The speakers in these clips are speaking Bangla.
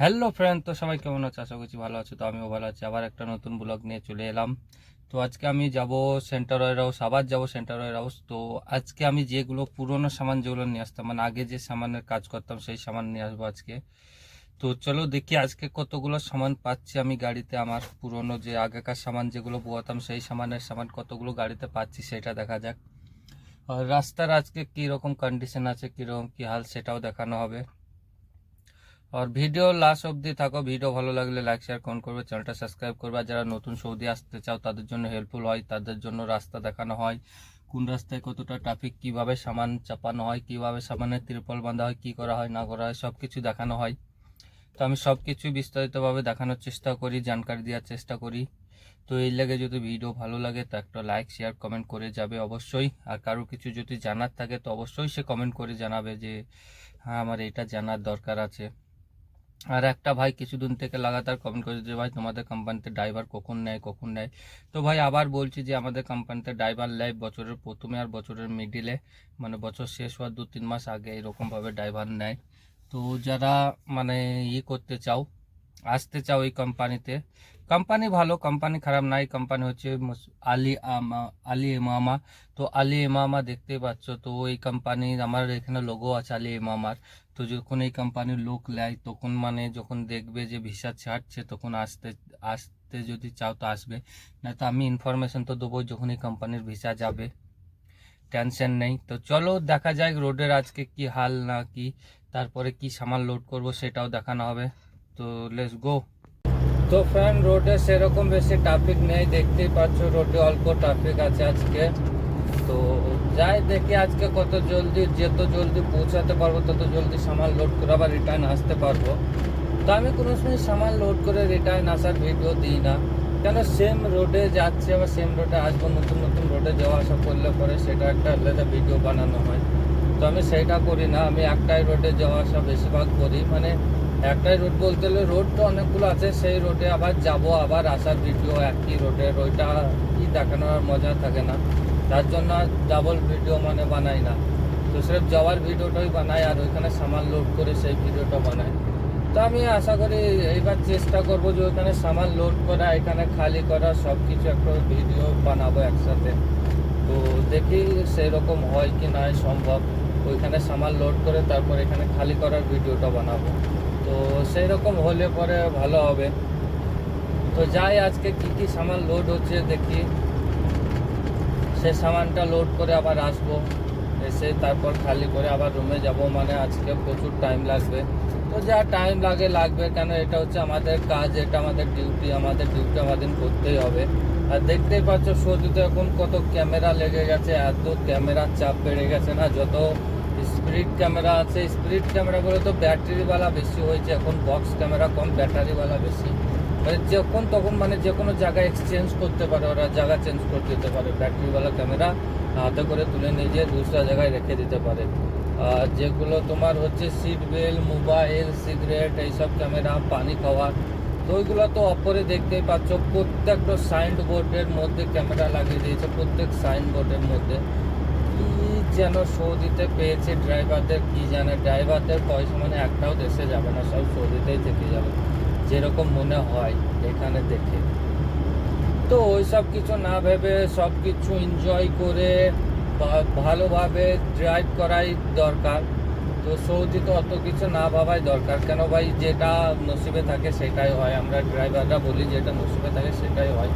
হ্যালো ফ্রেন্ড তো সবাই কেমন আছে? আশা করছি ভালো আছো, তো আমিও ভালো আছি। আবার একটা নতুন ব্লগ নিয়ে চলে এলাম। তো আজকে আমি যাব সেন্টার ওয়ার হাউস আবার যাব সেন্টার ওয়ার হাউস তো আজকে আমি যেগুলো পুরনো সামান যেগুলো নিয়ে আসতাম মানে আগে যে সামানের কাজ করতাম, সেই সামান নিয়ে আসব আজকে। তো চলো দেখি আজকে কতগুলো সামান পাচ্ছি আমি গাড়িতে। আমার পুরনো যে আগেকার সামান যেগুলো বোয়াতাম, সেই সামানের সামান কতগুলো গাড়িতে পাচ্ছি সেটা দেখা যাক। আর রাস্তার আজকে কী রকম কন্ডিশন আছে, কীরকম কী হাল, সেটাও দেখানো হবে। আর ভিডিও লাস্ট অবধি থাকো, ভিডিও ভালো লাগলে লাইক শেয়ার কমেন্ট করবে চ্যানেলটা সাবস্ক্রাইব করবে। যারা নতুন সৌদি আসতে চাও, তাদের জন্য হেল্পফুল হয়, তাদের জন্য রাস্তা দেখানো হয়, কোন রাস্তায় কতটা ট্রাফিক কীভাবে সামান চাপানো হয়, কীভাবে সামানের ত্রিপল বাঁধা হয়, কি করা হয়, না করা হয় সব কিছু দেখানো হয়। তো আমি সব কিছু বিস্তারিতভাবে দেখানোর চেষ্টা করি, জানকারি দেওয়ার চেষ্টা করি। তো এই লাগে যদি ভিডিও ভালো লাগে, তো একটা লাইক শেয়ার কমেন্ট করে যাবে অবশ্যই। আর কারও কিছু যদি জানার থাকে, তো অবশ্যই সে কমেন্ট করে জানাবে যে হ্যাঁ আমার এটা জানার দরকার আছে। আর একটা ভাই কিছুদিন থেকে লাগাতার কমেন্ট করেছে যে, ভাই, তোমাদের কোম্পানিতে ড্রাইভার কখন নেয় কখন নেয়? তো ভাই, আবার বলছি যে, আমাদের কোম্পানিতে ড্রাইভার নেয় বছরের প্রথমে আর বছরের মিডিলে মানে বছর শেষ হওয়ার দু তিন মাস আগে এরকমভাবে ড্রাইভার নেয়। তো যারা মানে ই করতে চাও আসতে চাও এই কোম্পানিতে? কোম্পানি ভালো, কোম্পানি খারাপ নাই। কোম্পানি হচ্ছে আলি আমা, আলী ইমামা তো আলি এমামা দেখতেই পাচ্ছ, তো এই কোম্পানির আমার এখানে লোগো আছে আলি এমামার। তো যখন এই কোম্পানির লোক নেয়, তখন মানে যখন দেখবে যে ভিসা ছাড়ছে, তখন আসতে আসতে যদি চাও তো আসবে। না তো আমি ইনফরমেশন তো দেবো যখন এই কোম্পানির ভিসা যাবে। টেনশন নেই। তো চলো দেখা যাক রোডের আজকে কি হাল না কি, তারপরে কি সামান লোড করব সেটাও দেখানো হবে। তো লেটস গো তো ফ্রেন্ড রোডে সেরকম বেশি ট্রাফিক নেই, দেখতেই পাচ্ছ রোডে অল্প ট্রাফিক আছে আজকে। তো যাই দেখি আজকে কত জলদি, যত জলদি পৌঁছাতে পারব, তত জলদি সামাল লোড করে আবার রিটার্ন আসতে পারব। তো আমি কোনো সময় সামাল লোড করে রিটার্ন আসার ভিডিও দিই না। কেন সেম রোডে যাচ্ছে, আবার সেম রোডে আসব, নতুন নতুন রোডে যাওয়া আসা করলে পরে সেটা একটা আলাদা ভিডিও বানানো হয়। তো আমি সেটা করি না, আমি একটাই রোডে যাওয়া আসা বেশিরভাগ করি। মানে একটাই রোড বলতে গেলে রোড তো অনেকগুলো আছে, সেই রোডে আবার যাব, আবার আসার ভিডিও একই রোডের ওইটা কি দেখানোর মজা থাকে না। তার জন্য ডাবল ভিডিও মানে বানাই না। তো সির্ফ যাওয়ার ভিডিওটাই বানাই, আর ওইখানে সামান লোড করে সেই ভিডিওটা বানাই। তো আমি আশা করি এইবার চেষ্টা করব যে ওইখানে সামান লোড করা, এখানে খালি করা সব কিছু একটা ভিডিও বানাবো একসাথে। তো দেখি সেই রকম হয় কি না, সম্ভব। ওইখানে সামান লোড করে তারপর এখানে খালি করার ভিডিওটা বানাবো। তো সেই রকম হলে পরে ভালো হবে। তো যাই, আজকে কি কি সামান লোড হচ্ছে দেখি। সে সামানটা লোড করে আবার আসব। এসে তারপর খালি করে আবার রুমে যাব। মানে আজকে প্রচুর টাইম লাগবে। তো যা টাইম লাগে, লাগবে। কেন, এটা হচ্ছে আমাদের কাজ, এটা আমাদের ডিউটি আমাদের ডিউটি আমাদের করতেই হবে। আর দেখতেই পাচ্ছ সৌদিতে এখন কত ক্যামেরা লেগে গেছে, এত ক্যামেরার চাপ বেড়ে গেছে না? যত স্পিড ক্যামেরা আছে, স্পিড ক্যামেরাগুলো তো ব্যাটারিওয়ালা বেশি হয়েছে, এখন বক্স ক্যামেরা কম, ব্যাটারিওয়ালা বেশি। মানে যখন তখন মানে যে কোনো জায়গায় এক্সচেঞ্জ করতে পারে, ওরা জায়গা চেঞ্জ করে দিতে পারে, ব্যাটারিওয়ালা ক্যামেরা হাতে করে তুলে নিয়ে গিয়ে দুসরা জায়গায় রেখে দিতে পারে। আর যেগুলো তোমার হচ্ছে সিট বেল্ট মোবাইল সিগারেট এইসব ক্যামেরা, পানি খাওয়ার ওইগুলো তো অপরে দেখতেই পাচ্ছ, প্রত্যেকটা সাইন বোর্ডের মধ্যে ক্যামেরা লাগিয়ে দিয়েছে, প্রত্যেক সাইন বোর্ডের মধ্যে। কি যেন সৌদিতে পেয়েছে ড্রাইভারদের কি জানে ড্রাইভারদের পয়সা মানে একটাও দেশে যাবে না, সব সৌদিতেই থেকে যাবে। যেরকম মনে হয় এখানে দেখে। তো ওইসব কিছু না ভেবে সব কিছু এনজয় করে ভালোভাবে ড্রাইভ করাই দরকার। তো সৌদিতে অত কিছু না ভাবাই দরকার। কেন ভাই, যেটা নসিবে থাকে সেটাই হয়। আমরা ড্রাইভাররা বলি যেটা নসিবে থাকে সেটাই হয়।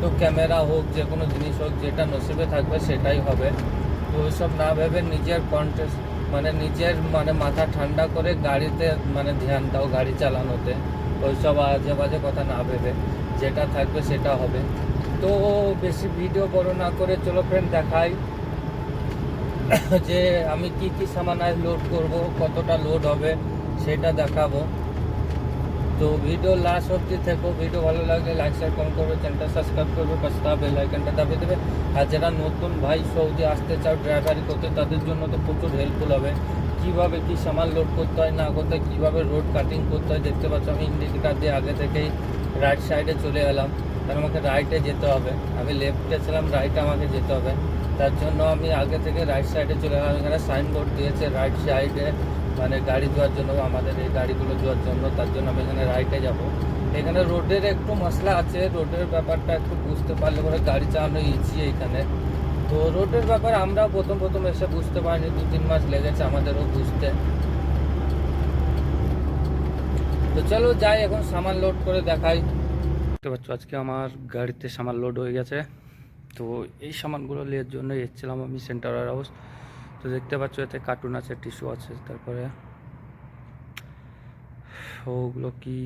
তো ক্যামেরা হোক, যে কোনো জিনিস হোক, যেটা নসিবে থাকবে সেটাই হবে। তো ওইসব না ভেবে নিজের কন্টেস্ট মানে নিজের মানে মাথা ঠান্ডা করে গাড়িতে মানে ধ্যান দাও, গাড়ি চালানোতে। ওইসব আজে বাজে কথা না ভেবে। যেটা থাকবে সেটা হবে। তো বেশি ভিডিও বড় না করে, চলো ফ্রেন্ড দেখাই। যে আমি কি কি সামান আজ লোড করব, কতটা লোড হবে, সেটা দেখাবো। তো ভিডিও লাস্ট অবধি থেকো ভিডিও ভালো লাগলে লাইক শেয়ার কমেন্ট করবে চ্যানেলটা সাবস্ক্রাইব করবে, পাশে বেল আইকনটা দাবিয়ে দেবে। আর যারা নতুন ভাই, সৌদি আসতে চাও ড্রাইভারি করতে, তাদের জন্য তো প্রচুর হেল্পফুল হবে। কীভাবে কী সামান লোড করতে হয়, না করতে কীভাবে রোড কাটিং করতে হয়, দেখতে পাচ্ছ আমি ইন্ডিকেটার দিয়ে আগে থেকেই রাইট সাইডে চলে এলাম। কারণ আমাকে রাইটে যেতে হবে। আমি লেফটে ছিলাম রাইটে আমাকে যেতে হবে। তার জন্য আমি আগে থেকে রাইট সাইডে চলে গেলাম। এখানে সাইনবোর্ড দিয়েছে রাইট সাইডে মানে গাড়ি ধোয়ার জন্য, আমাদের এই গাড়িগুলো ধোয়ার জন্য। তার জন্য আমি এখানে রাইটে যাব। এখানে রোডের একটু মশলা আছে। রোডের ব্যাপারটা একটু বুঝতে পারলে পরে গাড়ি চালানো ইজি এখানে। তো রোডের ব্যাপার আমরা প্রথম প্রথম এসে বুঝতে পারিনি। দু তিন মাস লেগেছে আমাদেরও বুঝতে। তো চলো যাই, এখন সামান লোড করে দেখাই। দেখতে পাচ্ছ, আজকে আমার গাড়িতে সামান লোড হয়ে গেছে। তো এই সামানগুলো নেওয়ার জন্য এসেছিলাম আমি সেন্টার হাউস তো দেখতে পাচ্ছ, এতে কার্টুন আছে টিস্যু আছে, তারপরে ওগুলো কি?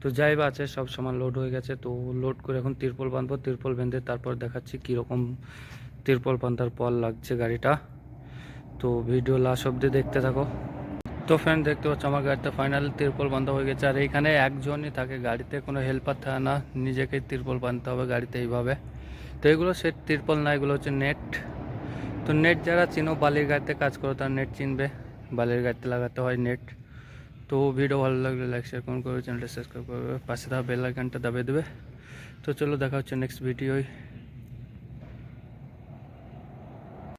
তো যাই বা আছে, সব সামান লোড হয়ে গেছে। তো লোড করে এখন তিরপল বাঁধবো, তিরপল বেঁধে তারপর দেখাচ্ছি কীরকম তিরপল বাঁধার পর লাগছে গাড়িটা। তো ভিডিও লাস্ট অব্দি দেখতে থাকো। তো ফ্রেন্ড দেখতে পাচ্ছ, আমার গাড়িতে ফাইনালি তিরপল বাঁধা হয়ে গেছে। আর এইখানে একজনই থাকে, গাড়িতে কোনো হেল্পার থাকে না। নিজেকেই তিরপল বাঁধতে হবে গাড়িতে এইভাবে। তো এগুলো সে তিরপল না, এগুলো হচ্ছে নেট তো নেট যারা চিনো, বালির গাড়িতে কাজ করো, তারা নেট চিনবে। বালির গাড়িতে লাগাতে হয় নেট তো ভিডিও ভালো লাগলে লাইক শেয়ার করুন করবে চ্যানেলটা সাবস্ক্রাইব করবে। পাশে থাকা বেল আইকনটা দাবিয়ে দেবে। তো চলো দেখা হচ্ছে নেক্সট ভিডিওয়